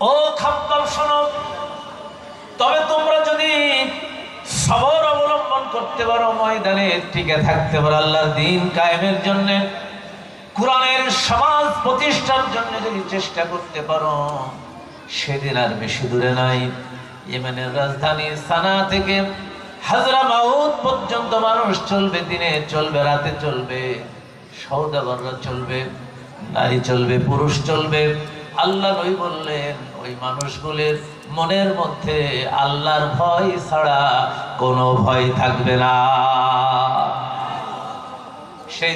ও খাব্বাব শোনো তবে তোমরা যদি সবর অবলম্বন করতে পারো, ময়দানে টিকে থাকতে পারো, আল্লাহর দিন কায়েমের জন্য, কোরআনের সমাজ প্রতিষ্ঠার জন্য যদি চেষ্টা করতে পারো, সেদিন আর বেশি দূরে নাই। ইয়েমেনের রাজধানী সানা থেকে হাজরা মাউদ পর্যন্ত মানুষ চলবে, দিনে চলবে, রাতে চলবে, সৌদাগররা চলবে, নারী চলবে, পুরুষ চলবে। আল্লাহ নই বললেন, ওই মানুষগুলির মনের মধ্যে আল্লাহর ভয় ছাড়া কোনো ভয় থাকবে না। সেই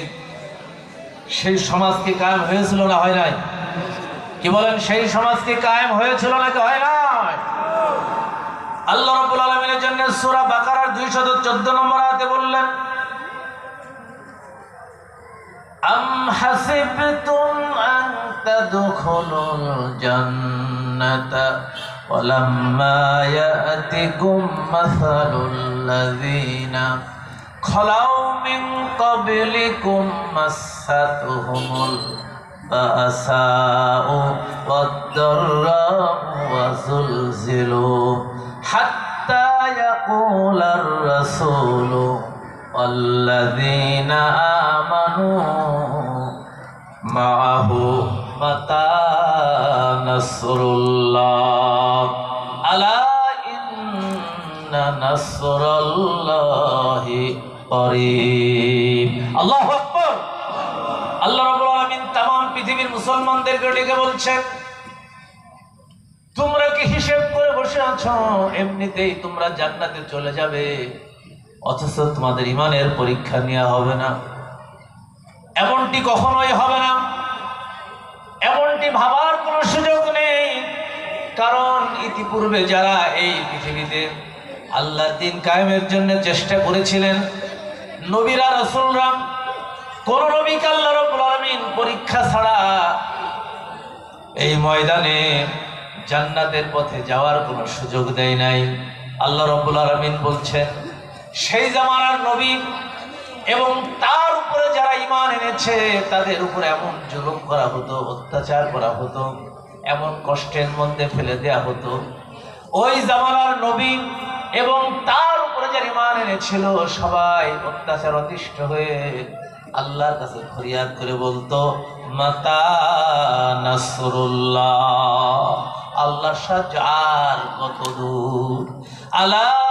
সেই সমাজ কি কায়েম হয়েছিল না হয় নাই? কি বলেন, সেই সমাজ কি কায়েম হয়েছিল নাকি হয় নাই? আল্লাহ রাব্বুল আলামিনের জন্য সূরা বাকারার 214 নম্বর আয়াতে বললেন, আম হাসিবতুম আন تدخلوا الجنة ولما يأتكم مثل الذين خلوا من قبلكم مستهم البأساء والضراء وزلزلوا حتى يقول الرسول والذين آمنوا متى نصر الله ألا إن نصر الله قريب الله أكبر আল্লাহ রাব্বুল আলামিন তামাম পৃথিবীর মুসলমানদেরকে ডেকে বলছেন তোমরা কি হিসেব করে বসে আছো এমনিতেই তোমরা জান্নাতে চলে যাবে অথচ তোমাদের ইমানের পরীক্ষা নেওয়া হবে না এমনটি কখনোই হবে না এমনটি ভাবার কোনো সুযোগ নেই। কারণ ইতিপূর্বে যারা এই পৃথিবীতে আল্লাহ দিন কায়েমের জন্য চেষ্টা করেছিলেন, নবীরা, রসুলরা, কোন নবীকে আল্লাহ রব্বুল পরীক্ষা ছাড়া এই ময়দানে জান্নাতের পথে যাওয়ার কোনো সুযোগ দেয় নাই। আল্লাহ রব্বুল আলামিন বলছেন, সেই জামানার নবী এবং তার উপরে যারা ইমান এনেছে, তাদের উপরে এমন জুলুম করা হতো, অত্যাচার করা হতো, এমন কষ্টের মধ্যে ফেলে দেয়া হতো। ওই জামানার নবী এবং তার উপরে যারা ইমান এনেছিল, সবাই অত্যাচার অতিষ্ঠ হয়ে আল্লাহর কাছে ফরিয়াদ করে বলতো, মাতা নাসরুল্লাহ, আল্লাহর সাহায্য আর কত দূর? আলা ইন্না নাসরুল্লাহি করিব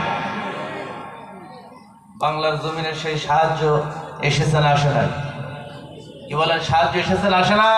বাংলার জমিনের সেই সাহায্য এসেছে না আসে না কি বলেন, সাহায্য এসেছে না আসে না